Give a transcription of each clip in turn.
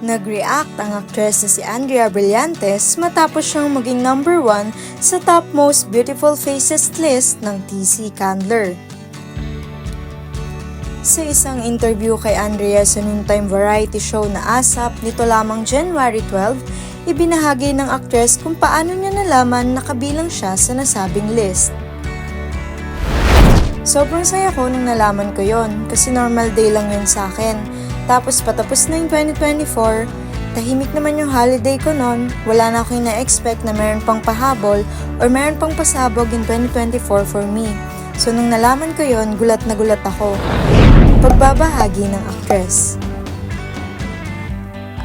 Nag-react ang aktres na si Andrea Brillantes matapos siyang maging number one sa top most beautiful faces list ng TC Candler. Sa isang interview kay Andrea sa noontime variety show na ASAP nito lamang January 12, ibinahagi ng aktres kung paano niya nalaman na kabilang siya sa nasabing list. Sobrang saya ko nung nalaman ko yon kasi normal day lang yun sa akin. Tapos patapos na yung 2024, tahimik naman yung holiday ko noon, wala na akong na-expect na meron pang pahabol or meron pang pasabog in 2024 for me. So nung nalaman ko yon, gulat na gulat ako. Pagbabahagi ng actress.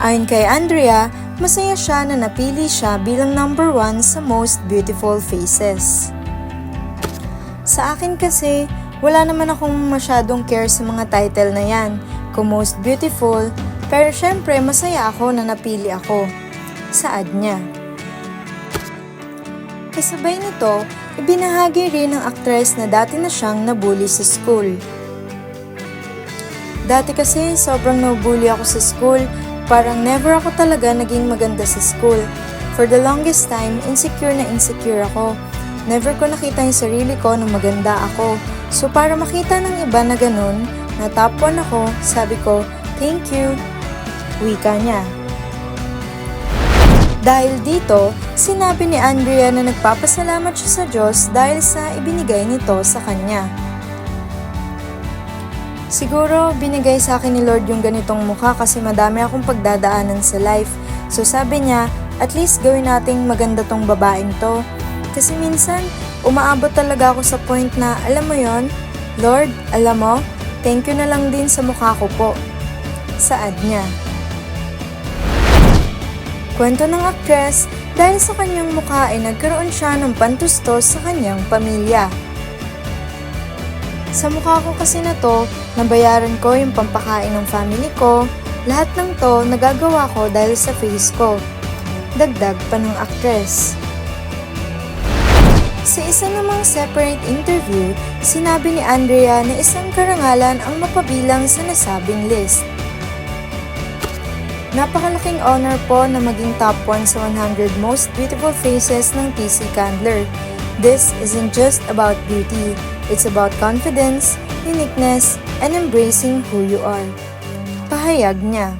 Ayon kay Andrea, masaya siya na napili siya bilang number one sa most beautiful faces. Sa akin kasi, wala naman akong masyadong care sa mga title na yan, kung most beautiful, pero syempre masaya ako na napili ako. Saad niya. Kasabay nito, ibinahagi rin ng aktres na dati na siyang nabully sa school. Dati kasi sobrang nabully ako sa school, parang never ako talaga naging maganda sa school. For the longest time, insecure na insecure ako. Never ko nakita yung sarili ko na maganda ako. So para makita ng iba na ganun, na top 1 ako, sabi ko, thank you. Wika niya. Dahil dito, sinabi ni Andrea na nagpapasalamat siya sa Diyos dahil sa ibinigay nito sa kanya. Siguro, binigay sa akin ni Lord yung ganitong mukha kasi madami akong pagdadaanan sa life. So sabi niya, at least gawin nating maganda tong babaeng to. Kasi minsan, umaabot talaga ako sa point na, alam mo yon Lord, alam mo, thank you na lang din sa mukha ko po. Saad niya. Kwento ng aktres, dahil sa kanyang mukha ay nagkaroon siya ng pantustos sa kanyang pamilya. Sa mukha ko kasi na to, nabayaran ko yung pampakain ng family ko, lahat ng to nagagawa ko dahil sa face ko. Dagdag pa ng aktres. Sa isa namang separate interview, sinabi ni Andrea na isang karangalan ang mapabilang sa nasabing list. Napakalaking honor po na maging top 1 sa 100 most beautiful faces ng TC Candler. This isn't just about beauty, it's about confidence, uniqueness, and embracing who you are. Pahayag niya.